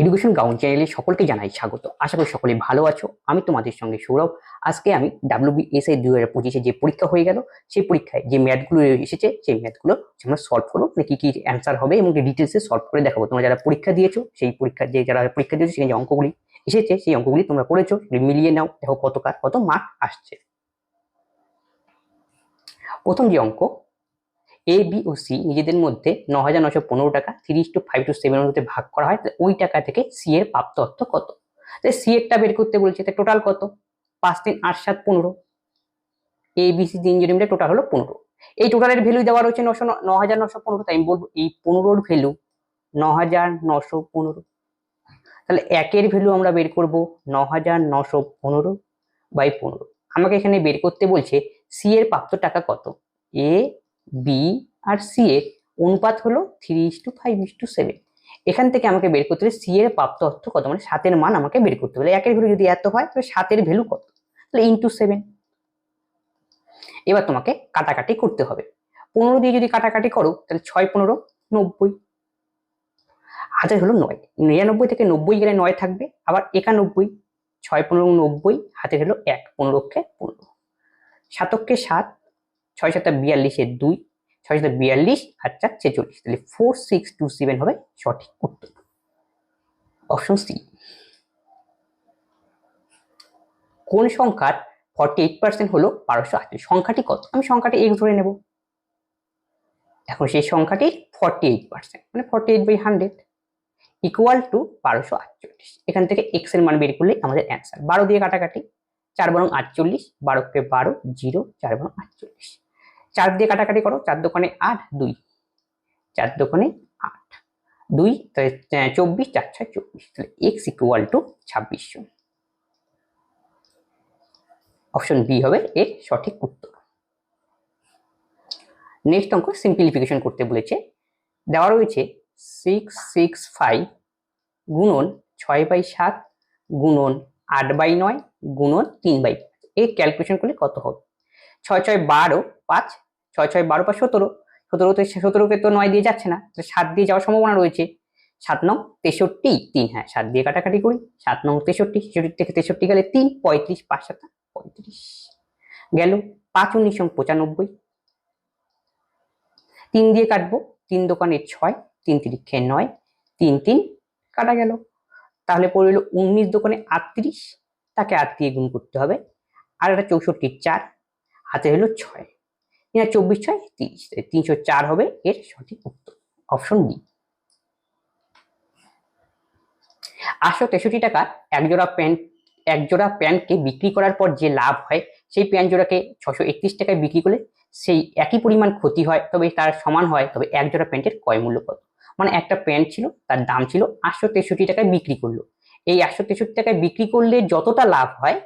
Education gown চ্যানেলে সকলকে জানাই স্বাগত। আশা করি সকলে ভালো আছো। আমি তোমাদের সঙ্গে সৌরভ। আজকে আমি ডাব্লিউবিএসআই দু হাজার পঁচিশে যে পরীক্ষা হয়ে গেল, সেই পরীক্ষায় যে ম্যাথগুলো এসেছে, সেই ম্যাথগুলো আমরা সলভ করব। মানে কী কী অ্যান্সার হবে এবং ডিটেলসে সলভ করে দেখাবো। তোমরা যারা পরীক্ষা দিয়েছ, সেই পরীক্ষার যে যারা পরীক্ষা দিয়েছ সেখানে যে অঙ্কগুলি এসেছে, সেই অঙ্কগুলি তোমরা করেছ। মিলিয়ে নাও। দেখো কত কার কত মার্ক আসছে। প্রথম যে অঙ্ক এ বি ও সি নিজেদের মধ্যে ন হাজার নশো পনেরো টাকা, তিরিশ টু ফাইভ টু সেভেন মধ্যে ভাগ করা হয় ওই টাকা থেকে সি এর প্রাপ্ত অর্থ কত? তাহলে সি এরটা বের করতে বলছে, তাহলে টোটাল কত? পাঁচ তিন আট সাত পনেরো। এ বি সি তিনজন মিলে টোটাল হলো পনেরো। এই টোটালের ভ্যালু দেওয়া রয়েছে নশো ন হাজার নশো পনেরো, তাই আমি বলব এই পনেরোর ভ্যালু ন হাজার নশো পনেরো। তাহলে একের ভ্যালু আমরা বের করব ন হাজার নশো পনেরো বাই পনেরো। আমাকে এখানে বের করতে বলছে সি এর প্রাপ্ত টাকা কত? এ বি আর সি এর অনুপাত হলো three is to five is to seven এখান থেকে আমাকে বের করতে হবে সি এর প্রাপ্ত অর্থ কত? মানে সাতের মান আমাকে বের করতে হবে। একের ভ্যালু যদি এত হয়, তাহলে সাতের ভ্যালু কত? তাহলে ইন্টু সেভেন এবার তোমাকে কাটাকাটি করতে হবে। পনেরো দিয়ে যদি কাটাকাটি করো, তাহলে ছয় পনেরো নব্বই। হাতের হলো নয়। নিরানব্বই থেকে নব্বই গেলে নয় থাকবে। আবার একানব্বই, ছয় পনেরো নব্বই, হাতের হলো এক পনেরোকে পনেরো। সাতককে সাত ছয় সাতটা বিয়াল্লিশের দুই, ছয় সাতটা বিয়াল্লিশ আর চার ছেচল্লিশ। তাহলে ফোর সিক্স টু সেভেন হবে সঠিক উত্তর। অপশন সি কোন সংখ্যার ফর্টি এইট পার্সেন্ট হলো বারোশো আটত্রিশ সংখ্যাটি কত? আমি সংখ্যাটি এক্স ধরে নেব। এখন সেই সংখ্যাটি ফর্টি এইট পার্সেন্ট মানে forty eight by hundred equal to বারোশো আটচল্লিশ। এখান থেকে এক্সের মান বের করলে আমাদের অ্যান্সার বারো দিয়ে কাটাকাটি, চার বরং আটচল্লিশ, বারোকে বারো, জিরো, চার বরং আটচল্লিশ। চার দিয়ে কাটাকাটি করো, চার দোকানে আট, দুই। চার দোকানে আট। দুই তাহলে চব্বিশ, চার, ছয়, চব্বিশ। তাহলে এক্স ইকুয়াল টু ছাব্বিশশো অপশন বি হবে এর সঠিক উত্তর। নেক্সট অঙ্ক সিম্পলিফিকেশন করতে বলেছে। দেওয়া রয়েছে সিক্স সিক্স ফাইভ গুণন ছয় বাই সাত গুণন আট বাই নয় গুণন তিন বাই। এই ক্যালকুলেশন করলে কত হবে? ছয় ছয়, বারো, পাঁচ ছয় ছয় বারো পাঁচ সতেরো, সতেরোতে সতেরোকে তো নয় দিয়ে যাচ্ছে না। সাত দিয়ে যাওয়ার সম্ভাবনা রয়েছে। সাত নং তেষট্টি তিন হ্যাঁ সাত দিয়ে কাটাকাটি করি। সাত নং তেষট্টি ছেষট্টি থেকে তেষট্টি গেলে তিন, পঁয়ত্রিশ, পাঁচ, সাত, পঁয়ত্রিশ। গেল পাঁচ উনিশ নং পঁচানব্বই। তিন দিয়ে কাটবো, তিন দোকানে ছয়, তিন তিরিক্ষে নয়, তিন তিন, কাটা গেল। তাহলে পড়ে হলো উনিশ দোকানে আটত্রিশ, তাকে আট দিয়ে গুণ করতে হবে। আর একটা চৌষট্টি চার, হাতে হলো ছয়। তিন চব্বিশ ছয় তিরিশ তিনশো চার হবে এর সঠিক উত্তর। অপশন ডি আটশো তেষট্টি টাকা একজোড়া প্যান্ট, একজোড়া প্যান্টকে বিক্রি করার পর যে লাভ হয়, সেই প্যান্ট জোড়াকে ছশো একত্রিশ টাকায় বিক্রি করলে সেই একই পরিমাণ ক্ষতি হয়, তবে তার সমান হয়, তবে এক জোড়া প্যান্টের ক্রয় মূল্য কত? মানে একটা প্যান্ট ছিল, তার দাম ছিল আটশো তেষট্টি টাকায় বিক্রি করল। এই একশো তেষট্টি টাকায় বিক্রি করলে যতটা লাভ হয়,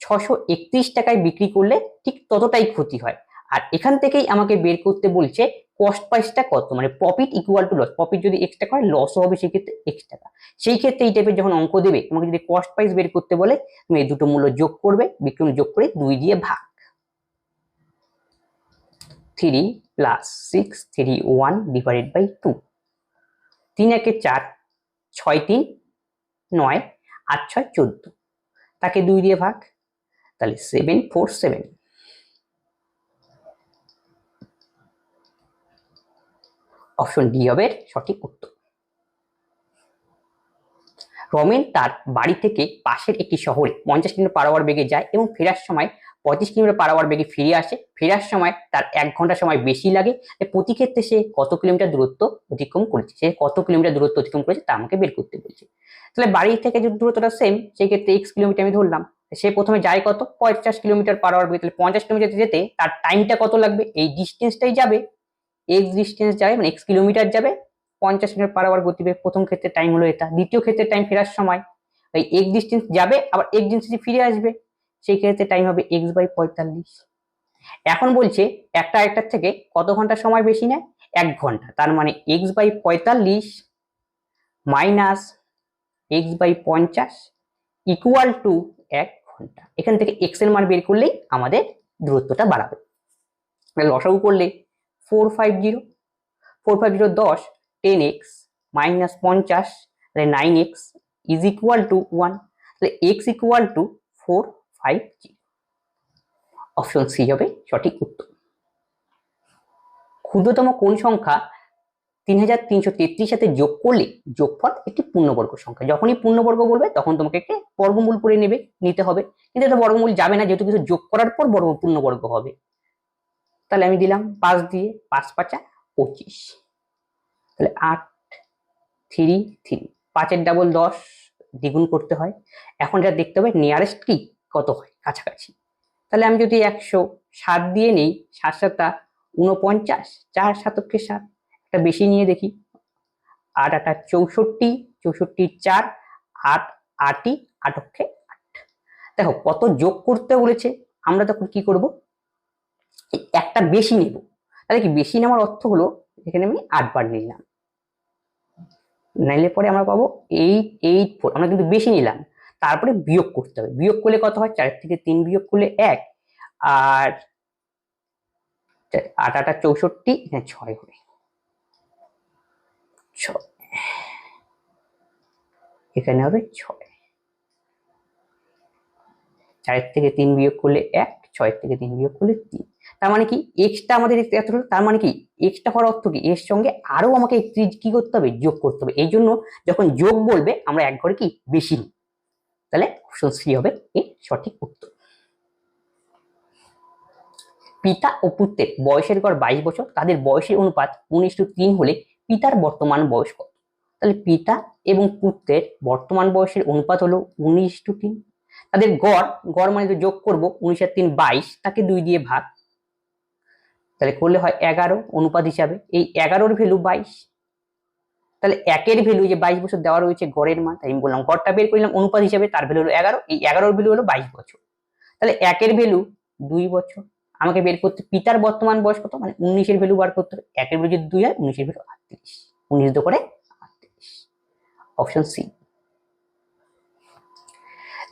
ছশো একত্রিশ টাকায় বিক্রি করলে ঠিক ততটাই ক্ষতি হয়। আর এখান থেকেই আমাকে বের করতে বলছে কস্ট প্রাইসটা কত? মানে profit equal to loss profit যদি এক্স টাকা হয় লসও হবে সেক্ষেত্রে এক্স টাকা সেই ক্ষেত্রে এই টাইপের যখন অঙ্ক দেবে, তোমাকে যদি কস্ট প্রাইস বের করতে বলে, তুমি এই দুটো মূল্য যোগ করবে, বিক্রম যোগ করে দুই দিয়ে ভাগ। Three plus six three one divided by two তিন একে চার, ছয় তিন, নয়, আট ছয়, চোদ্দ। তাকে দুই দিয়ে ভাগ। তাহলে seven four seven option D হবে সঠিক উত্তর। রমেন তার বাড়ি থেকে পাশের একটি শহরে পঞ্চাশ কিলোমিটার পার আওয়ার বেগে যায় এবং ফেরার সময় পঁচিশ কিলোমিটার পার আওয়ার বেগে ফিরে আসে। ফেরার সময় তার এক ঘণ্টা সময় বেশি লাগে। প্রতি ক্ষেত্রে সে কত কিলোমিটার দূরত্ব অতিক্রম করেছে? সে কত কিলোমিটার দূরত্ব অতিক্রম করেছে তা আমাকে বের করতে বলছে। তাহলে বাড়ি থেকে যদি দূরত্বটা সেম সেই ক্ষেত্রে এক্স কিলোমিটার আমি ধরলাম। সে প্রথমে যায় কত? পঞ্চাশ কিলোমিটার পার আওয়ার বেগে। তাহলে পঞ্চাশ কিলোমিটার যেতে তার টাইমটা কত লাগবে? এই ডিস্টেন্সটাই যাবে। এক্স ডিস্টেন্স যাবে মানে এক্স কিলোমিটার যাবে, পঞ্চাশ মিটার পার আওয়ার গতিবেগ। প্রথম ক্ষেত্রে টাইম হলো এটা। দ্বিতীয় ক্ষেত্রে টাইম ফেরার সময়। ওই এক ডিস্টেন্স যাবে, আবার এক ডিস্টেন্সে ফিরে আসবে। সেই ক্ষেত্রে টাইম হবে এক্স বাই পঁয়তাল্লিশ। এখন বলছে, একটা একটার থেকে কত ঘণ্টা সময় বেশি নেয়? এক ঘণ্টা। তার মানে এক্স বাই পঁয়তাল্লিশ মাইনাস এক্স বাই পঞ্চাশ ইকুয়াল টু এক ঘণ্টা। এখান থেকে এক্সের মান বের করলেই আমাদের দূরত্বটা বাড়াবে। লসাগু করলে four five zero four five zero দশ টেন এক্স মাইনাস পঞ্চাশ nine x is to one x equal to four five G option সঠিক উত্তর। ক্ষুদ্রতম কোন সংখ্যা তিন হাজার তিনশো তেত্রিশ সাথে যোগ করলে যোগফল একটি পূর্ণবর্গ সংখ্যা। যখনই পূর্ণবর্গ বলবে, তখন তোমাকে একটি বর্গমূল করে নেবে, নিতে হবে। কিন্তু এটা বর্গমূল যাবে না, যেহেতু কিছু যোগ করার পর বর্গ পূর্ণবর্গ হবে। তাহলে আমি দিলাম পাঁচ দিয়ে পাঁচ পাঁচা পঁচিশ। তাহলে আট, থ্রি থ্রি। পাঁচের ডাবল দশ দ্বিগুণ করতে হয়। এখন যা দেখতে হবে নিয়ারেস্ট কি? কত হয়? কাছাকাছি। তাহলে আমি যদি একশো সাত দিয়ে নেই, সাত সাতটা উনপঞ্চাশ চার সাতককে সাত। একটা বেশি নিয়ে দেখি। আট আটা চৌষট্টি চৌষট্টি চার, আট আটই আটক্ষে আট। দেখো, কত যোগ করতে বলেছে, আমরা তখন কি করব? একটা বেশি নেব। তাহলে কি বেশি নেওয়ার অর্থ হলো, এখানে আমি আটবার নিলাম। নাইলে পরে আমরা পাবো এইট এইট ফোর আমরা কিন্তু বেশি নিলাম। তারপরে বিয়োগ করতে হবে। বিয়োগ করলে কত হয়? চার থেকে তিন বিয়োগ করলে এক, আর আট, আটা চৌষট্টি, এখানে ছয় হবে। ছয়, এখানে হবে ছয়। চারের থেকে তিন বিয়োগ করলে এক ছয়ের থেকে তিন বিয়োগ করলে তিন। তার মানে কি? এক্সটা আমাদের এত তার মানে কি? এক্সটা হওয়ার অর্থ কি? এর সঙ্গে আরও আমাকে কি করতে হবে? যোগ করতে হবে। এই জন্য যখন যোগ বলবে, আমরা এক ঘরে কি? বেশি নিই। তাহলে অপশন হবে এর সঠিক উত্তর। পিতা ও পুত্রের বয়সের গড় বাইশ বছর, তাদের বয়সের অনুপাত উনিশ টু তিন হলে পিতার বর্তমান বয়স কত? তাহলে পিতা এবং পুত্রের বর্তমান বয়সের অনুপাত হলো উনিশ টু তিন। তাদের গড় গড় মানে যোগ করব, উনিশ আর তিন বাইশ, তাকে দুই দিয়ে ভাগ তাহলে করলে হয় এগারো অনুপাত হিসাবে। এই এগারোর ভ্যালু বাইশ। তাহলে একের ভ্যালু যে বাইশ বছর দেওয়া রয়েছে গড়ের মান তাই আমি বললাম গড়টা বের করলাম অনুপাত হিসাবে, তার ভ্যালু হলো এগারো। এই এগারোর ভ্যালু হলো বাইশ বছর। তাহলে একের ভ্যালু দুই বছর। আমাকে বের করতে পিতার বর্তমান বয়স কত? মানে উনিশের ভ্যালু বার করতে হবে। একের ভ্যালু যদি দুই হয়, উনিশের ভ্যালু আটত্রিশ। উনিশ দো করে আটত্রিশ। অপশন সি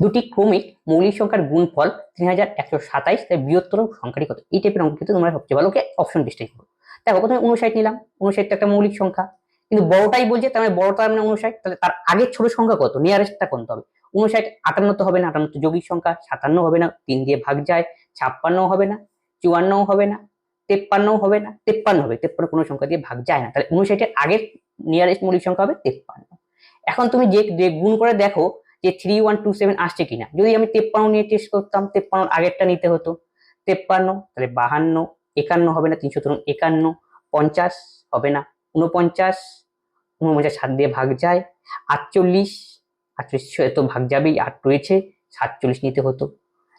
দুটি ক্রমিক মৌলিক সংখ্যার গুণফল তিন হাজার একশো সাতাইশ, তাই বৃহত্তর সংখ্যাটি কত এই টাইপের অঙ্ক কিন্তু তোমরা সবচেয়ে ভালো অপশন টেস্টে করো দেখো, প্রথমে উনষাট নিলাম। উনষাট একটা মৌলিক সংখ্যা। কিন্তু বড়টাই বলছে, তার মানে বড়টা মানে উনষাট তাহলে তার আগের ছোট সংখ্যা কত? নিয়ারেস্টটা কোনটা হবে? উনষাট আটান্ন তো হবে না, আটান্ন তো যৌগিক সংখ্যা। সাতান্ন হবে না, তিন দিয়ে ভাগ যায়, ছাপ্পান্ন হবে না চুয়ান্নও হবে না তেপ্পান্নও হবে না, তেপ্পান্ন হবে। তেপ্পান্ন কোনো সংখ্যা দিয়ে ভাগ যায় না। তাহলে উনষাটের আগের নিয়ারেস্ট মৌলিক সংখ্যা হবে তেপ্পান্ন। এখন তুমি যে গুণ করে দেখো যে থ্রি ওয়ান টু সেভেন আসছে কিনা। যদি আমি তেপ্পান্ন নিয়ে টেস্ট করতাম তেপ্পান্ন আগেরটা নিতে হতো। তেপ্পান্ন, তাহলে বাহান্ন, একান্ন হবে না তিনশো তরুণ একান্ন, পঞ্চাশ হবে না উনপঞ্চাশ উনপঞ্চাশ সাত দিয়ে ভাগ যায়, আটচল্লিশ আটচল্লিশ তো ভাগ যাবেই, আট রয়েছে, সাতচল্লিশ নিতে হতো।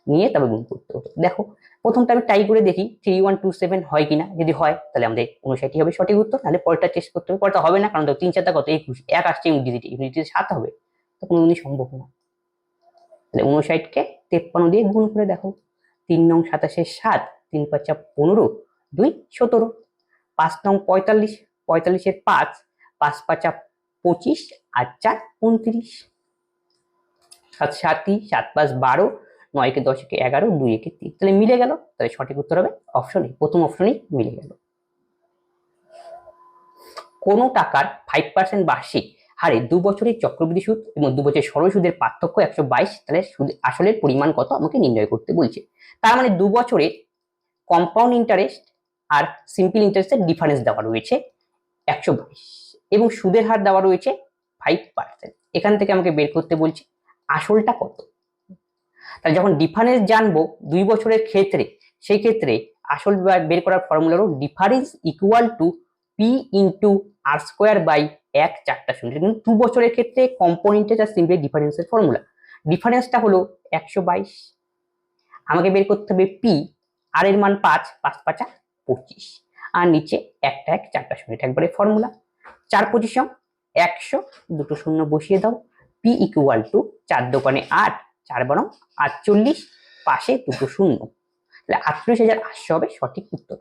নিয়ে তবে গুণ করতে হতো। দেখো, প্রথমটা আমি ট্রাই করে দেখি থ্রি ওয়ান টু সেভেন হয় কিনা। যদি হয়, তাহলে আমাদের উনষাটই হবে সঠিক উত্তর তাহলে পরেরটা চেষ্টা করতে হবে, পরেরটা হবে না, কারণ দেখো তিন চারটা কত? একুশ, এক আসছে ইংরেজিতে ইংরেজিতে সাত হবে। তো কোনোদিনই সম্ভব না। তাহলে উনষাটকে তেপ্পান্ন দিয়ে গুণ করে দেখো। তিন নং সাতাশে সাত, তিন পাঁচা পনেরো, দুই সতেরো, পাঁচ নং পঁয়তাল্লিশ, পঁয়তাল্লিশের পাঁচ পাঁচ পাঁচা পঁচিশ আর চার উনত্রিশ। সাত সাতই, সাত পাঁচ বারো নয় কে দশ একে এগারো দুই একে তিন। তাহলে মিলে গেল? তাহলে সঠিক উত্তর হবে অপশন প্রথম অপশনই মিলে গেল। কোনো টাকার ফাইভ পার্সেন্ট বার্ষিক হারে দু বছরের চক্রবৃদ্ধি সুদ এবং দু বছরের সরল সুদের পার্থক্য একশো বাইশ, তাহলে সুদ আসলের পরিমাণ কত আমাকে নির্ণয় করতে বলছে। তার মানে দু বছরের কম্পাউন্ড ইন্টারেস্ট আর সিম্পল ইন্টারেস্টের ডিফারেন্স দেওয়া রয়েছে একশো বাইশ এবং সুদের হার দেওয়া রয়েছে ফাইভ পার্সেন্ট এখান থেকে আমাকে বের করতে বলছে আসলটা কত? তাহলে যখন ডিফারেন্স জানব দুই বছরের ক্ষেত্রে, সেই ক্ষেত্রে আসল বের করার ফর্মুলা হলো difference equal to P into R square by এক চারটা শূন্য কিন্তু দু বছরের ক্ষেত্রে কম্পোনেন্টের আর সিম্পলি ডিফারেন্সের ফর্মুলা ডিফারেন্সটা হলো একশো বাইশ, আমাকে বের করতে হবে পি আর এর মান পাঁচ পাঁচ পাঁচা পঁচিশ। আর নিচে একটা এক চারটা শূন্য এটা একবারে ফর্মুলা চার পঁচিশ একশো, দুটো শূন্য বসিয়ে দাও। পি ইকুয়াল টু চার দোকানে আট, চার বরং আটচল্লিশ, পাশে দুটো শূন্য। তাহলে আটচল্লিশ হাজার আটশো হবে সঠিক উত্তর।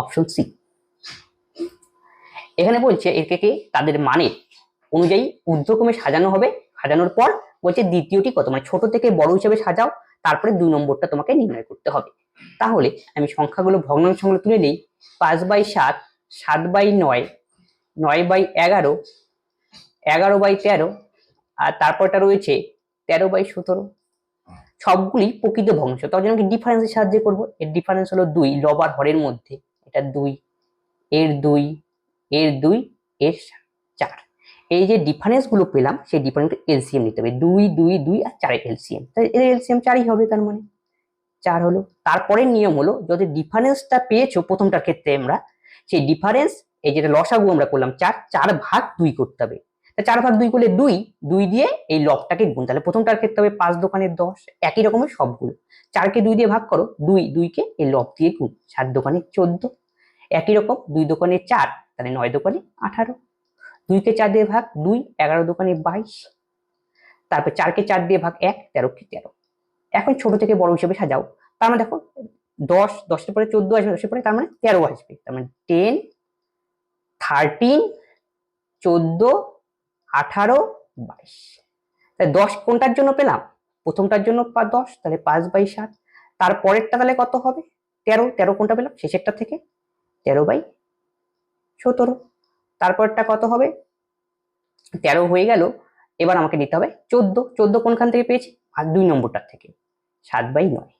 অপশন সি এখানে বলছে একে কে? তাদের মানের অনুযায়ী ঊর্ধ্বক্রমে সাজানো হবে। সাজানোর পর বলছে দ্বিতীয়টি কত? মানে ছোট থেকে বড় হিসেবে সাজাও। তারপরে দুই নম্বরটা তোমাকে নির্ণয় করতে হবে। তাহলে আমি সংখ্যাগুলো ভগ্নাংশগুলো তুলে নিই। পাঁচ বাই সাত সাত বাই নয় নয় বাই এগারো এগারো বাই তেরো, আর তারপরটা রয়েছে তেরো বাই সতেরো। সবগুলি প্রকৃত ভগ্নাংশ। তার জন্য ডিফারেন্সের সাহায্যে করব? এর ডিফারেন্স হলো দুই লব আর হরের মধ্যে। এটা দুই, এর দুই এর দুই, এর চার। এই যে ডিফারেন্সগুলো পেলাম, সেই ডিফারেন্স এলসিএম নিতে হবে। দুই দুই দুই আর চারের এলসিএম তাই এর এলসিএম চারই হবে তার মানে। চার হলো। তারপরের নিয়ম হলো, যদি ডিফারেন্সটা পেয়েছ প্রথমটার ক্ষেত্রে আমরা, সেই ডিফারেন্স এই যেটা লসাগু আমরা করলাম, চার চার ভাগ দুই করতে হবে। তা চার ভাগ দুই করলে দুই দুই দিয়ে এই লবটাকে গুণ। তাহলে প্রথমটার ক্ষেত্রে হবে পাঁচ দোকানের দশ, একই রকমের সবগুলো। চারকে দুই দিয়ে ভাগ করো, দুই, দুইকে এই লব দিয়ে গুণ। সাত দোকানে চোদ্দ, একই রকম, দুই দোকানে চার তাহলে নয় দোকানে আঠারো। দুইকে চার দিয়ে ভাগ দুই, এগারো দোকানে বাইশ। তারপর চারকে চার দিয়ে ভাগ এক তেরোকে তেরো। এখন ছোট থেকে বড় হিসেবে সাজাও। তার মানে দেখো, দশ দশের পরে চোদ্দ আসবে দশের পরে তার মানে তেরো আসবে। তার মানে টেন থার্টিন চোদ্দ, আঠারো, বাইশ। তাহলে দশ কোনটার জন্য পেলাম? প্রথমটার জন্য দশ, তাহলে পাঁচ বাই সাত। তারপরেরটা তাহলে কত হবে? তেরো। তেরো কোনটা পেলাম? শেষেরটা থেকে? তেরো বাই সতেরো। তারপরটা কত হবে? তেরো হয়ে গেল, এবার আমাকে নিতে হবে চোদ্দ। চোদ্দ কোনখান থেকে পেয়েছি? আর দুই নম্বরটার থেকে। সাত বাই নয়।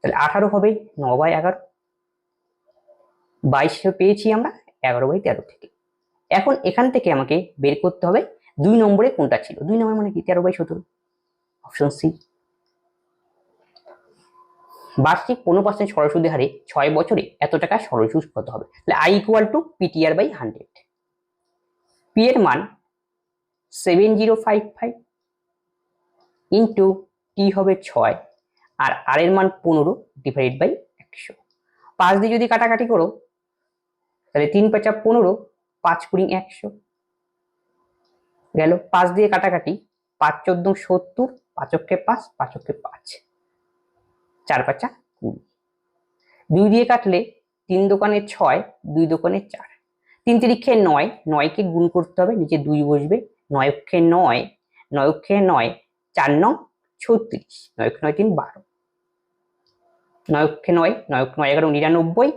তাহলে আঠারো হবে ন বাই এগারো। বাইশ পেয়েছি আমরা এগারো বাই তেরো থেকে। এখন এখান থেকে আমাকে বের করতে হবে দুই নম্বরে কোনটা ছিল? দুই নম্বর মানে কি? তেরো বাই সতেরো। Option C. বার্ষিক পনেরো পার্সেন্ট সরস্বতী হারে ছয় বছরে এত টাকা সরস্বতী কত হবে। তাহলে I equal to PTR by hundred P এর মান seven zero five five into T হবে ছয়, আর আর এর মান পনেরো ডিভাইড বাই একশো। পাঁচ দিয়ে যদি কাটাকাটি করো, তাহলে তিন পাঁচা পনেরো, পাঁচ কুড়ি একশো। গেল, পাঁচ দিয়ে কাটাকাটি, পাঁচ চোদ্দ সত্তর পাঁচককে পাঁচ পাঁচককে পাঁচ। চার পাঁচা কুড়ি। দুই দিয়ে কাটলে তিন দোকানে ছয়, দুই দোকানে চার। তিন তিরিক্ষে নয়, নয়কে গুণ করতে হবে, নিচে দুই বসবে। নয় অক্ষে নয় নয় অক্ষে নয়, চার নং ছত্রিশ নয় নয় তিন বারো। নয় অক্ষে নয় নয় নয় এগারো, নিরানব্বই,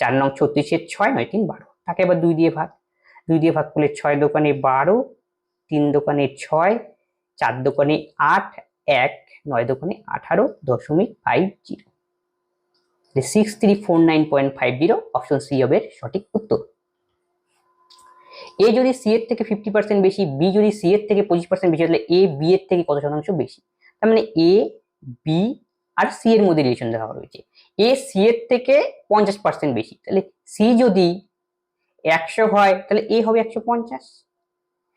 চার নং ছত্রিশের ছয়, নয় তিন বারো। তাকে এবার দুই দিয়ে ভাগ। দুই দিয়ে ভাগ করলে ছয় দোকানে বারো, তিন দোকানে ছয়, চার দোকানে আট এক নয় দোকানে আঠারো দশমিক five zero six three four nine point five zero option C হবে সঠিক উত্তর। এ যদি সি এর থেকে ফিফটি পার্সেন্ট বেশি বি যদি সি এর থেকে পঁচিশ পার্সেন্ট বেশি, তাহলে এ বি এর থেকে কত শতাংশ বেশি? তার মানে এ বি আর সি এর মধ্যে রিলেশন দেখা রয়েছে। এ সি এর থেকে পঞ্চাশ পার্সেন্ট বেশি, তাহলে সি যদি একশো হয়, তাহলে এ হবে একশো পঞ্চাশ।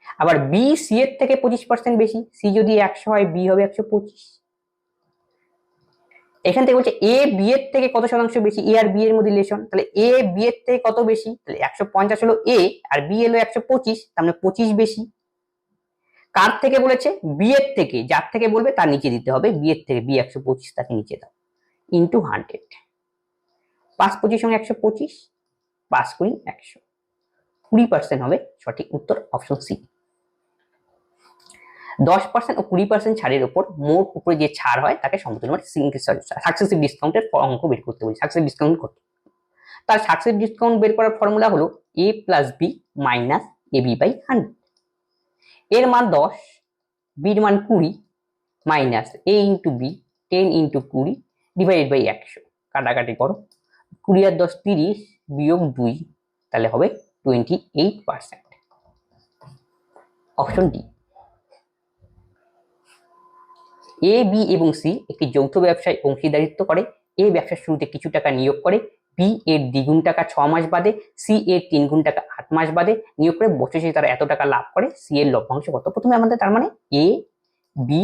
আবার বি সি এর থেকে পঁচিশ পার্সেন্ট বেশি সি যদি একশো হয় বি হবে একশো পঁচিশ। এখান থেকে বলছে এ বি এর থেকে কত শতাংশ বেশি? এ আর বি এর মধ্যে রিলেশন তাহলে এ বি এর থেকে কত বেশি? তাহলে একশো পঞ্চাশ হলো এ আর বি এলো একশো পঁচিশ, তার মানে পঁচিশ বেশি। কার থেকে বলেছে? বি এর থেকে। যার থেকে বলবে, তার নিচে দিতে হবে। বি এর থেকে বি একশো পঁচিশ, তাকে নিচে দাও। ইন্টু হান্ড্রেড পাঁচ পঁচিশ সঙ্গে একশো পঁচিশ, পাঁচ কুড়ি একশো। কুড়ি পার্সেন্ট হবে সঠিক উত্তর অপশন সি দশ পার্সেন্ট ও কুড়ি পার্সেন্ট ছাড়ের উপর মোট উপরে যে ছাড় হয়, তাকে সমতুল্য মানে সাকসেসিভ ডিসকাউন্টের অঙ্ক বের করতে বলি। সাকসেসিভ ডিসকাউন্ট করতে। তার সাকসেসিভ ডিসকাউন্ট বের করার ফর্মুলা হলো A plus B minus A B by hundred এর মান দশ বির মান কুড়ি minus A into B ten into কুড়ি ডিভাইডেড বাই একশো। কাটাকাটি করো। কুড়ি আর দশ তিরিশ বিয়োগ দুই, তাহলে হবে twenty eight percent option D A B এবং সি একটি যৌথ ব্যবসায় অংশীদারিত্ব করে। এ ব্যবসার শুরুতে কিছু টাকা নিয়োগ করে। বি এর দ্বিগুণ টাকা ছ মাস বাদে। সি এর তিন গুণ টাকা আট মাস বাদে। নিয়োগ করে বছর শেষে তারা এত টাকা লাভ করে। সি এর লভ্যাংশ কত প্রথমে আমাদের তার মানে? এ বি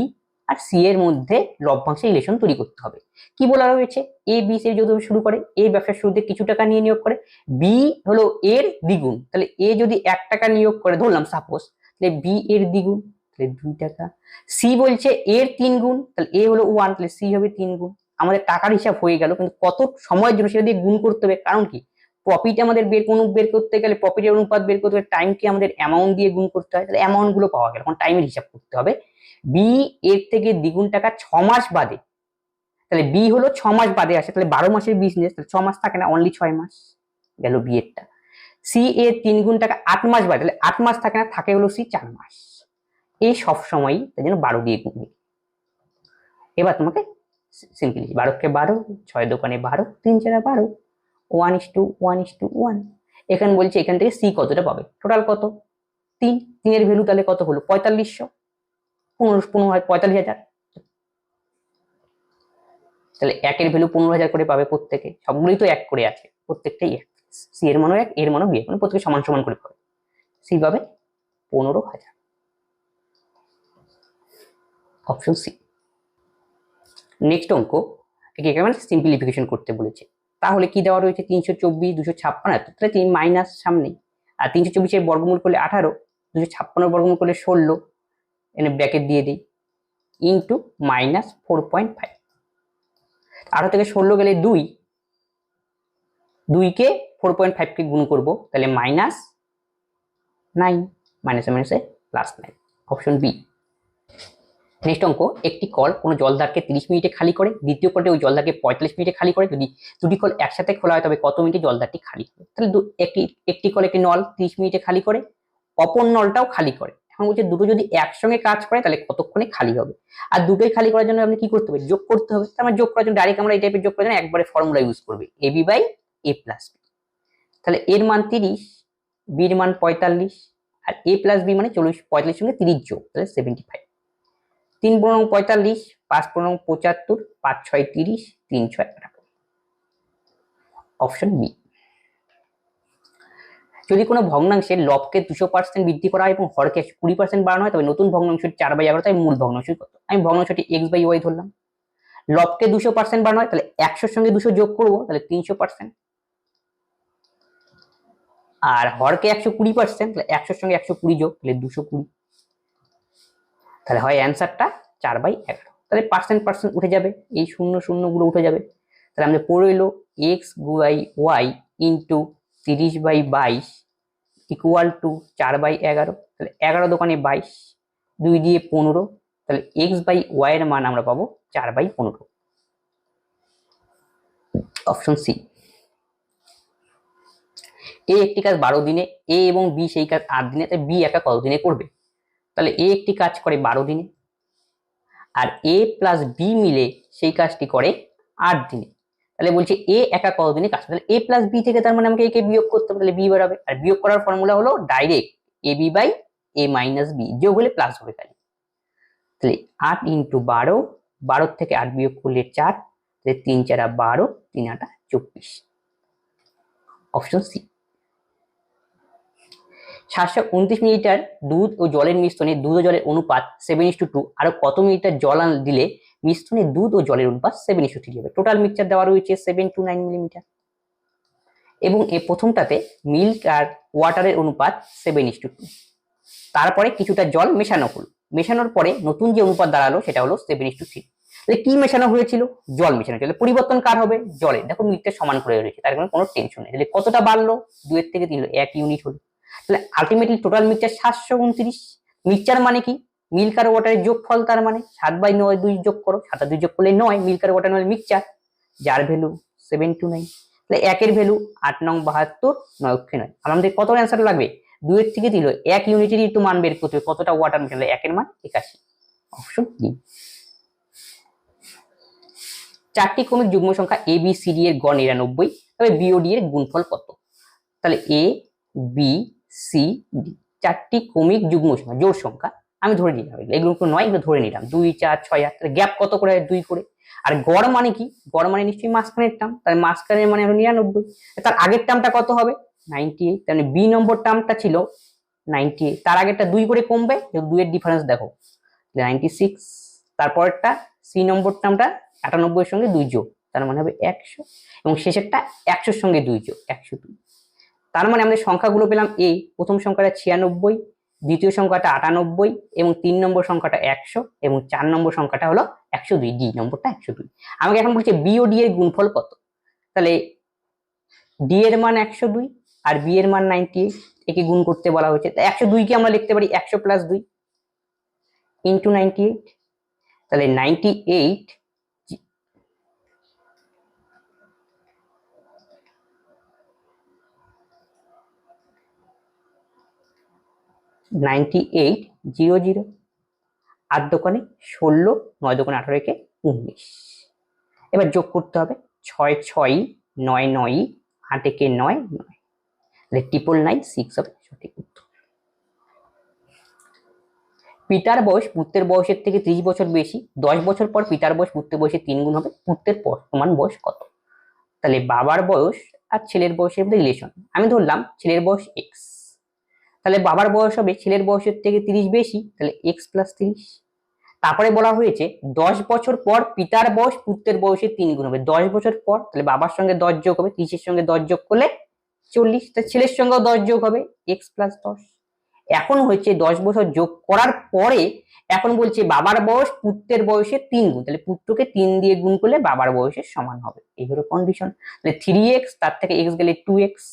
আর সি এর মধ্যে লভ্যাংশের রিলেশন তৈরি করতে হবে। কি বলা রয়েছে এ বি সি যৌথ শুরু করে। এ ব্যবসার শুরুতে কিছু টাকা নিয়ে নিয়োগ করে। বি হলো এর দ্বিগুণ। তাহলে এ যদি এক টাকা নিয়োগ করে, ধরলাম সাপোজ তাহলে বি এর দ্বিগুণ। তাহলে দুই টাকা। সি বলছে এর তিন গুণ, তাহলে এ হলো ওয়ান তাহলে সি হবে তিন গুণ। আমাদের টাকার হিসাব হয়ে গেল, কিন্তু কত সময়ের জন্য সেটা দিয়ে গুণ করতে হবে? কারণ কি? প্রফিট আমাদের বের কোনো বের করতে গেলে প্রফিটের অনুপাত বের করতে গেলে টাইমকে আমাদের অ্যামাউন্ট দিয়ে গুণ করতে হয়। তাহলে অ্যামাউন্টগুলো পাওয়া গেল, এখন টাইমের হিসাব করতে হবে। বি এর থেকে দ্বিগুণ টাকা ছ মাস বাদে। তাহলে বি হলো ছ মাস বাদে আসে, তাহলে বারো মাসের বিজনেস তাহলে ছ মাস থাকে না অনলি ছয় মাস গেল বি এরটা। সি এর তিন গুণ টাকা আট মাস বাদে, তাহলে আট মাস থাকে না, থাকে হলো সি চার মাস। এই সবসময়ই তাই জন্য বারো দিয়ে গুণ নেই। এবার তোমাকে সিম্পলি বারোকে বারো, ছয় দোকানে বারো, তিন চারা বারো one is to one is to one এখানে বলছে এখান থেকে সি কতটা পাবে? টোটাল কত? তিন। তিনের ভ্যালু তাহলে কত হলো? পঁয়তাল্লিশশো। পনেরো পনেরো হয় পঁয়তাল্লিশ হাজার। তাহলে একের ভ্যালু পনেরো হাজার করে পাবে প্রত্যেকে। সবগুলোই তো এক করে আছে। প্রত্যেকটাই এক। সি এর মানও এক, এর মানও বি মানে প্রত্যেকে সমান সমান করে পাবে। সি পাবে পনেরো হাজার। অপশন সি নেক্সট অঙ্ক, একে একেবারে সিম্পলিফিকেশন করতে বলেছে। তাহলে কি দেওয়া রয়েছে? তিনশো চব্বিশ, দুশো ছাপ্পান্ন তাহলে তিন মাইনাস সামনেই। আর তিনশো চব্বিশের বর্গমূল করলে আঠারো, দুশো ছাপ্পান্ন বর্গমূল করলে ষোলো, এনে ব্র্যাকেট দিয়ে দিই। Into minus four point five আঠারো থেকে ষোলো গেলে দুই। দুইকে ফোর পয়েন্ট ফাইভকে গুণ করব, তাহলে মাইনাস নাইন মাইনাসে মাইনাসে plus nine option B next অঙ্ক, একটি কল কোনো জলদারকে তিরিশ মিনিটে খালি করে, দ্বিতীয় কলটি ওই জলদারকে পঁয়তাল্লিশ মিনিটে খালি করে, যদি দুটি কল একসাথে খোলা হয় তবে কত মিনিটে জলদারটি খালি হবে? তাহলে একটি একটি কল একটি নল তিরিশ মিনিটে খালি করে, অপর নলটাও খালি করে। এখন বলছে দুটো যদি একসঙ্গে কাজ করে তাহলে কতক্ষণে খালি হবে? আর দুটোই খালি করার জন্য আপনি কি করতে হবে? যোগ করতে হবে। তার মানে যোগ করার জন্য ডাইরেক্ট আমরা এই টাইপের যোগ করার জন্য একবারে ফর্মুলা ইউজ করবে। A B by A plus B তাহলে এর মান তিরিশ বির মান পঁয়তাল্লিশ, আর এ প্লাস বি মানে চল্লিশ পঁয়তাল্লিশ সঙ্গে তিরিশ যোগ, তাহলে সেভেন্টি ফাইভ তিন পনেরো পঁয়তাল্লিশ, পাঁচ পনেরো পঁচাত্তর, পাঁচ ছয় তিরিশ, তিন ছয় আঠারো। অপশন বি যদি কোনো ভগ্নাংশের লবকে দুশো পার্সেন্ট বৃদ্ধি করা হয় এবং হরকে কুড়ি পার্সেন্ট বাড়ানো হয়, তবে নতুন ভগ্নাংশটি চার বাই এগারো, তাই মূল ভগ্নাংশ কত? আমি ভগ্নাংশটি এক্স বাই ওয়াই ধরলাম। লবকে দুশো পার্সেন্ট বাড়ানো হয়, তাহলে একশোর সঙ্গে দুশো যোগ করব, তাহলে তিনশো পার্সেন্ট আর হরকে একশো কুড়ি পার্সেন্ট তাহলে একশোর সঙ্গে একশো কুড়ি যোগ, তাহলে দুশো কুড়ি। তাহলে হয় অ্যান্সারটা চার বাই এগারো। তাহলে পার্সেন্ট পার্সেন্ট উঠে যাবে, এই শূন্য শূন্যগুলো উঠে যাবে। তাহলে আমাদের পড়ে এলো এক্স বাই ওয়াই ইন্টু তিরিশ বাই বাইশ ইকুয়াল টু চার বাই এগারো। তাহলে এগারো দোকানে বাইশ, দুই দিয়ে পনেরো। তাহলে এক্স বাই ওয়াই এর মান আমরা পাবো চার বাই পনেরো। অপশন সি এ একটি কাজ বারো দিনে এ এবং বি সেই কাজ আট দিনে, তাই বি একা কত দিনে করবে? তাহলে এ একটি কাজ করে বারো দিনে আর এ প্লাস বি মিলে সেই কাজটি করে আট দিনে। তাহলে বলছে এ একা কত দিনে কাজ তাহলে এ প্লাস বি থেকে তার মানে আমাকে একে বিয়োগ করতে হবে, তাহলে বি বাড়াবে। আর বিয়োগ করার ফর্মুলা হলো direct A B by A minus B, যোগ হলে প্লাস হবে খালি তাহলে আট ইন্টু বারো বারো থেকে আট বিয়োগ করলে চার, তাহলে তিন চারা বারো, তিন আটা চব্বিশ। অপশন সি সাতশো উনত্রিশ মিলিটার দুধ ও জলের মিশ্রণে দুধ ও জলের অনুপাত সেভেন ইস টু টু আরও কত মিলিটার জল দিলে মিশ্রণে দুধ ও জলের অনুপাত সেভেন ইস টু থ্রি হবে? টোটাল মিক্সচার দেওয়া রয়েছে সেভেন টু নাইন মিলিমিটার এবং এই প্রথমটাতে মিল্ক আর ওয়াটারের অনুপাত সেভেন ইস টু টু তারপরে কিছুটা জল মেশানো হলো। মেশানোর পরে নতুন যে অনুপাত দাঁড়াল সেটা হলো সেভেন ইস টু থ্রি তাহলে কি মেশানো হয়েছিল? জল মেশানো হয়েছিল। পরিবর্তন কার হবে? জলে দেখো মিনিটটা সমান করে রয়েছে, তার কোনো টেনশন নেই। তাহলে কতটা বাড়লো? দুয়ের থেকে তিন এক ইউনিট হলো। তাহলে আলটিমেটলি টোটাল মিক্সচার সাতশো উনত্রিশ। মিক্সচার মানে কি? মিল্ক আর ওয়াটারের যোগফল তার মানে সাত বাই নয় দুই যোগ করো, সাত দুই যোগ করলে নয় মিল্ক আর ওয়াটার নয় মিক্সচার যার ভ্যালু সেভেন টু নাইন তাহলে একের ভ্যালু আট নং বাহাত্তর নয় অক্ষে নয়। আমাদের কত অ্যান্সার লাগবে? দুয়ের থেকে দিল এক ইউনিটেরই একটু মান বের করতে হবে। কতটা ওয়াটার মিশালে একের মান একাশি। অপশন ডি চারটি ক্রমিক যুগ্ম সংখ্যা এ বি সি ডি এর গড় নিরানব্বই। তবে বিওডি এর গুণফল কত? তাহলে এ বি সি ডি চারটি ক্রমিক যুগ্ম সংখ্যা জোড় সংখ্যা। আমি ধরে নিলাম এগুলো। এগুলো নয়, এগুলো ধরে নিলাম। দুই, চার, ছয়, আট গ্যাপ কত করে? দুই করে। আর গড় মানে কি? গড় মানে নিশ্চয়ই মাঝখানের টার্ম তাহলে মাঝখানের মানে নিরানব্বই। তার আগের টার্মটা কত হবে? নাইনটি এইট তাহলে বি নম্বর টার্মটা ছিল নাইনটি এইট তার আগেরটা দুই করে কমবে। দুইয়ের ডিফারেন্স দেখো। নাইনটি সিক্স তারপরেরটা সি নম্বর টার্মটা আটানব্বইয়ের সঙ্গে দুই যোগ। তার মানে হবে একশো। এবং শেষেরটা একশোর সঙ্গে দুই যোগ। একশো দুই। তার মানে আমাদের সংখ্যাগুলো পেলাম এ প্রথম সংখ্যাটা ছিয়ানব্বই, দ্বিতীয় সংখ্যাটা আটানব্বই এবং তিন নম্বর সংখ্যাটা একশো এবং চার নম্বর সংখ্যাটা হলো একশো দুই ডি নম্বরটা একশো দুই। আমাকে এখন বলছে বি ও ডি এর গুণফল কত? তাহলে ডি এর মান একশো দুই আর বি এর মান নাইনটি একে গুণ করতে বলা হয়েছে। একশো দুইকে আমরা লিখতে পারি একশো প্লাস দুই ইন্টু নাইনটি এইট। তাহলে ninety eight ninety eight, zero zero, আট দোকানে ষোলো, নয় দোকানে আঠারো একে উনিশ। এবার যোগ করতে হবে ছয় ছয়, নয় নয়, আট একে নয় নয়। তাহলে ট্রিপল নাইন সিক্স হবে সঠিক উত্তর। পিতার বয়স পুত্রের বয়সের থেকে ত্রিশ বছর বেশি, দশ বছর পর পিতার বয়স পুত্রের বয়সে তিন গুণ হবে, পুত্রের বর্তমান বয়স কত? তাহলে বাবার বয়স আর ছেলের বয়সের মধ্যে রিলেশন আমি ধরলাম ছেলের বয়স এক্স তাহলে বাবার বয়স হবে, ছেলের বয়সের থেকে তিরিশ বেশি, তাহলে এক্স প্লাস তিরিশ। তারপরে বলা হয়েছে, দশ বছর পর পিতার বয়স, পুত্রের বয়সের তিন গুণ হবে। দশ বছর পর, তাহলে বাবার সঙ্গে দশ যোগ হবে, তিরিশের সঙ্গে দশ যোগ করলে চল্লিশ তা ছেলের সঙ্গেও দশ যোগ হবে এক্স প্লাস দশ। এখন হচ্ছে দশ বছর যোগ করার পরে, এখন বলছে বাবার বয়স, পুত্রের বয়সের তিন গুণ, তাহলে পুত্রকে তিন দিয়ে গুণ করলে বাবার বয়সের সমান হবে। এই হলো কন্ডিশন তাহলে থ্রি এক্স তার থেকে এক্স গেলে টু এক্স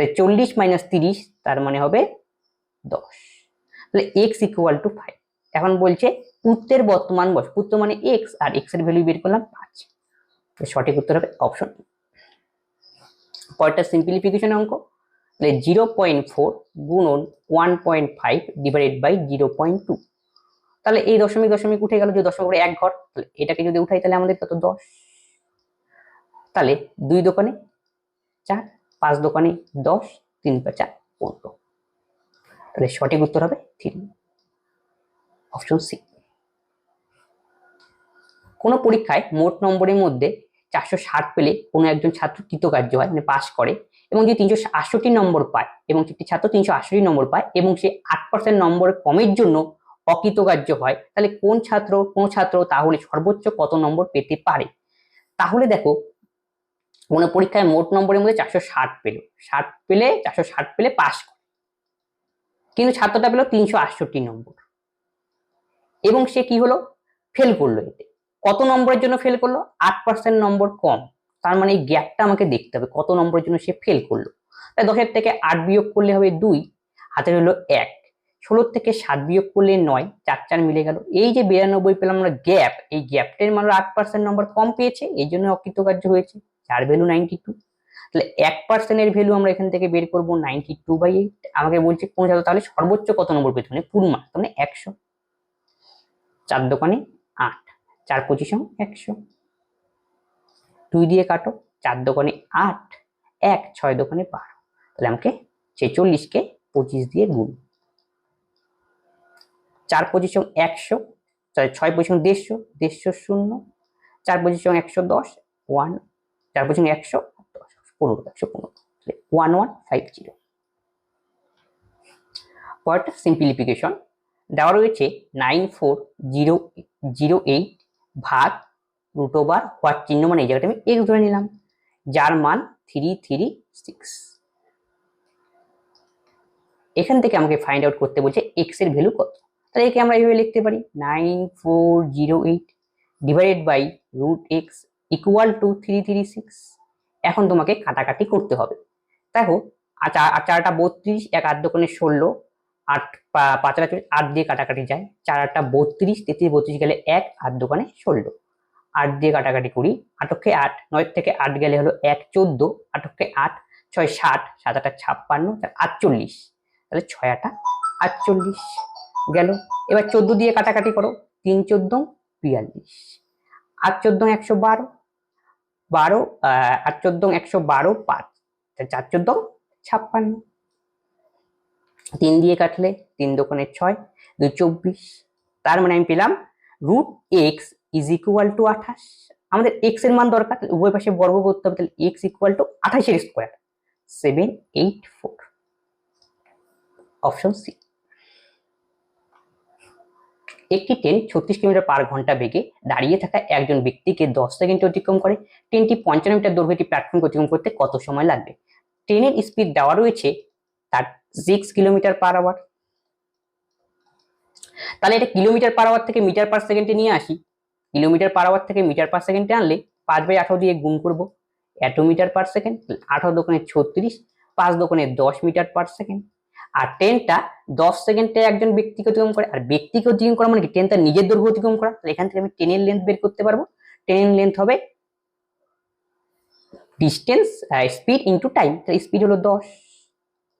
তাহলে চল্লিশ মাইনাস তিরিশ, তার মানে হবে দশ। তাহলে এক্স ইকুয়াল টু ফাইভ এখন বলছে পুত্রের বর্তমান বয়স পুত্র মানে এক্স আর এক্সের ভ্যালু বের করলাম পাঁচ। সঠিক উত্তর হবে অপশন পরেরটা সিম্পলিফিকেশন অঙ্ক। তাহলে জিরো পয়েন্ট ফোর গুণন one point five divided by zero point two তাহলে এই দশমিক দশমিক উঠে গেল যে দশমিক করে এক ঘর, তাহলে এটাকে যদি উঠাই তাহলে আমাদের কত দশ? তাহলে দুই দোকানে চার। পাঁচ দোকানে দশ, তিন পা চার পনেরো। তাহলে সঠিক উত্তর হবে থ্রি অপশন সি কোনো পরীক্ষায় মোট নম্বরের মধ্যে চারশো ষাট পেলে কোনো একজন ছাত্র কৃতকার্য হয় মানে পাশ করে, এবং যে তিনশো আটষট্টি নম্বর পায়, এবং একটি ছাত্র তিনশো আটষট্টি নম্বর পায়, এবং সে আট পার্সেন্ট নম্বর কমের জন্য অকৃতকার্য হয়, তাহলে কোন ছাত্র কোন ছাত্র তাহলে সর্বোচ্চ কত নম্বর পেতে পারে? তাহলে দেখো কোনো পরীক্ষায় মোট নম্বরের মধ্যে চারশো ষাট পেল। ষাট পেলে, চারশো ষাট পেলে পাস করে। কিন্তু ছাত্রটা পেল তিনশো আটষট্টি নম্বর। এবং সে কি হলো? ফেল করল এতে। কত নম্বরের জন্য ফেল করল? আট পার্সেন্ট নম্বর কম। তার মানে এই গ্যাপটা আমাকে দেখতে হবে, কত নম্বরের জন্য সে ফেল করল। তাই দশের থেকে আট বিয়োগ করলে হবে দুই হাতে হলো এক। ষোলোর থেকে সাত বিয়োগ করলে নয়, চার চার মিলে গেল। এই যে বিরানব্বই পেলাম আমরা গ্যাপ, এই গ্যাপটার মানে আট পার্সেন্ট নম্বর কম পেয়েছে, এই জন্য অকৃতকার্য হয়েছে। যার ভ্যালু নাইনটি টু তাহলে এক পার্সেন্টের ভ্যালু আমরা এখান থেকে বের করব নাইনটি টু বাই এইট আমাকে বলছে কোন তাহলে সর্বোচ্চ কত নম্বর পেতে মানে মার্ক মানে একশো। চার দোকানে আট, চার পঁচিশ একশো। দুই দিয়ে কাটো, চার দোকানে আট, এক, ছয় দোকানে বারো। তাহলে আমাকে ছেচল্লিশকে পঁচিশ দিয়ে গুণ। চার পঁচিশ একশো, ছয় পঁচিশ দেড়শো দেড়শো শূন্য। চার পঁচিশ একশো দশ ওয়ান চার পঁচিশ একশো, পনেরো একশো পনেরো। ওয়ান ওয়ান ফাইভ জিরো পরেরটা সিম্পলিফিকেশন দেওয়া রয়েছে nine four zero zero eight ভাগ রুট ওভার হোয়াট চিহ্ন মানে এই জায়গাটা আমি এক্স ধরে নিলাম। যার মান থ্রি থ্রি সিক্স এখান থেকে আমাকে ফাইন্ড আউট করতে বলছে এক্সের ভ্যালু কত। তাহলে একে আমরা এইভাবে লিখতে পারি। Nine four zero eight divided by root x equal to three three six এখন তোমাকে কাটাকাটি করতে হবে। দেখো চারটা বত্রিশ, এক আট দোকানে ষোলো, আট পাঁচ আটা আট দিয়ে কাটাকাটি যায়। চার আটটা বত্রিশ, তেত্রিশ, বত্রিশ গেলে এক, আট দোকানে ষোলো। আট দিয়ে কাটাকাটি করি, আটকে আট, নয় থেকে আট গেলে হলো এক, চোদ্দ, আটকে আট, ছয়, ষাট, সাত আটা ছাপ্পান্ন আটচল্লিশ। তাহলে ছয় আটা আটচল্লিশ গেল। এবার চোদ্দ দিয়ে কাটাকাটি করো, তিন চোদ্দ, বিয়াল্লিশ। আট চোদ্দ, একশো বারো বারো আট চোদ্দ একশো বারো পাঁচ। চার চোদ্দ ছাপ্পান্ন। তিন দিয়ে কাটলে তিন দোকানে ছয় দুই চব্বিশ। তার মানে আমি পেলাম root x is equal to আঠাশ। আমাদের এক্সের মান দরকার উভয় পাশে বর্গ করতে হবে, তাহলে এক্স ইকুয়াল টু আঠাশের square seven eight four option C একটি ট্রেন ছত্রিশ কিলোমিটার পার ঘণ্টা বেগে দাঁড়িয়ে থাকা একজন ব্যক্তিকে দশ সেকেন্ড অতিক্রম করে। ট্রেনটি পঞ্চান্ন মিটার দৈর্ঘ্য একটি প্ল্যাটফর্ম অতিক্রম করতে কত সময় লাগবে? ট্রেনের স্পিড দেওয়া রয়েছে তার সিক্স কিলোমিটার পার আওয়ার তাহলে এটা কিলোমিটার পার আওয়ার থেকে মিটার পার সেকেন্ডে নিয়ে আসি। কিলোমিটার পার আওয়ার থেকে মিটার পার সেকেন্ডে আনলে পাঁচ বাই আঠারো দিয়ে গুণ করব। এত মিটার পার সেকেন্ড আঠারো দোকানে ছত্রিশ, পাঁচ দোকানে দশ মিটার পার সেকেন্ড আর ট্রেনটা দশ সেকেন্ডে একজন ব্যক্তিকে অতিক্রম করে, আর ব্যক্তিকে অতিক্রম করা মানে কি? তার নিজের দৈর্ঘ্য অতিক্রম করা। তাহলে এখান থেকে আমি ট্রেনের লেন্থ বের করতে পারব। ট্রেনের লেন্থ হবে ডিস্টেন্স স্পিড ইন্টু টাইম তাহলে স্পিড হলো দশ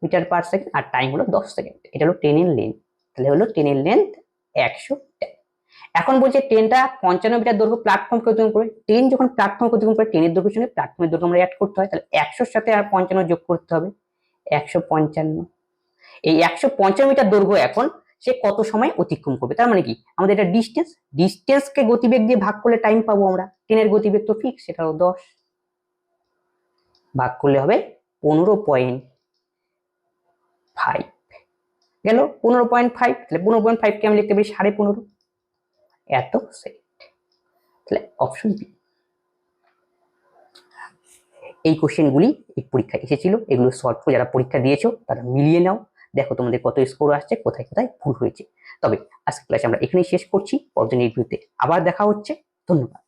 মিটার পার সেকেন্ড আর টাইম হলো দশ সেকেন্ড এটা হলো ট্রেনের লেন্থ তাহলে হলো ট্রেনের লেন্থ একশো এখন বলছে ট্রেনটা পঞ্চান্ন মিটার দৈর্ঘ্য প্ল্যাটফর্মকে অতিক্রম করে। ট্রেন যখন প্ল্যাটফর্মকে অতিক্রম করে ট্রেনের দৈর্ঘ্যের সঙ্গে প্ল্যাটফর্মের দৈর্ঘ্য আমরা অ্যাড করতে হয়। তাহলে একশোর সাথে আর পঞ্চান্ন যোগ করতে হবে। একশো পঞ্চান্ন। এই একশো পঞ্চান্ন মিটার দৈর্ঘ্য এখন সে কত সময় অতিক্রম করবে? তার মানে কি? আমাদের এটা ডিস্টেন্স ডিস্টেন্সকে গতিবেগ দিয়ে ভাগ করলে টাইম পাবো আমরা। ট্রেনের গতিবেগ তো ফিক্স সেটা হলো দশ। ভাগ করলে হবে পনেরো পয়েন্ট ফাইভ গেল পনেরো পয়েন্ট ফাইভ তাহলে পনেরো পয়েন্ট ফাইভকে আমি লিখতে পারি সাড়ে পনেরো। এত সেকেন্ড তাহলে অপশন বি এই কোশ্চেনগুলি এই পরীক্ষায় এসেছিল, এগুলো সলভ করে যারা পরীক্ষা দিয়েছ, তারা মিলিয়ে নাও। দেখো তোমাদের কত স্কোর আসছে, কোথায় কোথায় ভুল হয়েছে। তবে আজকে ক্লাস আমরা এখানেই শেষ করছি পরদিনের ভিডিওতে আবার দেখা হচ্ছে। ধন্যবাদ।